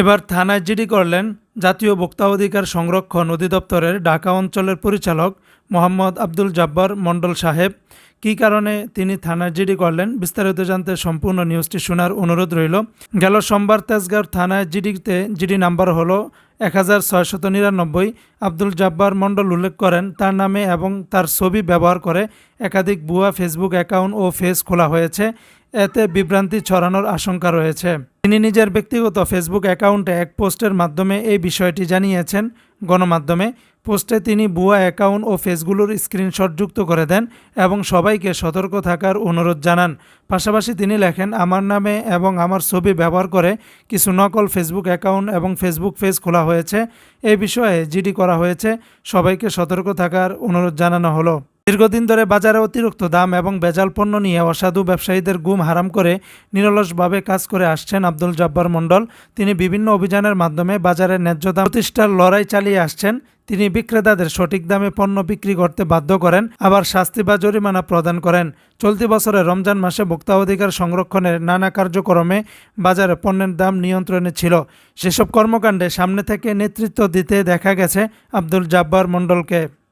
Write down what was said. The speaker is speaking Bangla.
এবার থানায় জিডি করলেন জাতীয় ভোক্তা অধিকার সংরক্ষণ অধিদপ্তরের ঢাকা অঞ্চলের পরিচালক মোহাম্মদ আব্দুল জব্বার মণ্ডল সাহেব। কী কারণে তিনি থানায় জিডি করলেন বিস্তারিত জানতে সম্পূর্ণ নিউজটি শোনার অনুরোধ রইল। গেল সোমবার তেজগাঁও থানায় জিডিতে জিডি নাম্বার হলো এক হাজার ছয়শত নিরানব্বই। আব্দুল জব্বার মণ্ডল উল্লেখ করেন, তার নামে এবং তার ছবি ব্যবহার করে একাধিক ভুয়া ফেসবুক অ্যাকাউন্ট ও ফেস খোলা হয়েছে। এতে বিভ্রান্তি ছড়ানোর আশঙ্কা রয়েছে। তিনি নিজের ব্যক্তিগত ফেসবুক অ্যাকাউন্টে এক পোস্টের মাধ্যমে এই বিষয়টি জানিয়েছেন। গণমাধ্যমে পোস্টে তিনি ভুয়া অ্যাকাউন্ট ও ফেসগুলোর স্ক্রিনশট যুক্ত করে দেন এবং সবাইকে সতর্ক থাকার অনুরোধ জানান। পাশাপাশি তিনি লেখেন, আমার নামে এবং আমার ছবি ব্যবহার করে কিছু নকল ফেসবুক অ্যাকাউন্ট এবং ফেসবুক পেজ খোলা হয়েছে। এই বিষয়ে জিডি করা হয়েছে। সবাইকে সতর্ক থাকার অনুরোধ জানানো হলো। দীর্ঘদিন ধরে বাজারে অতিরিক্ত দাম এবং বেজাল পণ্য নিয়ে অসাধু ব্যবসায়ীদের গুম হারাম করে নিরলসভাবে কাজ করে আসছেন আব্দুল জব্বার মণ্ডল। তিনি বিভিন্ন অভিযানের মাধ্যমে বাজারে ন্যায্য দাম প্রতিষ্ঠার লড়াই চালিয়ে আসছেন। তিনি বিক্রেতাদের সঠিক দামে পণ্য বিক্রি করতে বাধ্য করেন, আবার শাস্তি বা জরিমানা প্রদান করেন। চলতি বছরে রমজান মাসে ভোক্তা অধিকার সংরক্ষণের নানা কার্যক্রমে বাজারে পণ্যের দাম নিয়ন্ত্রণে ছিল। সেসব কর্মকাণ্ডে সামনে থেকে নেতৃত্ব দিতে দেখা গেছে আব্দুল জব্বার মণ্ডলকে।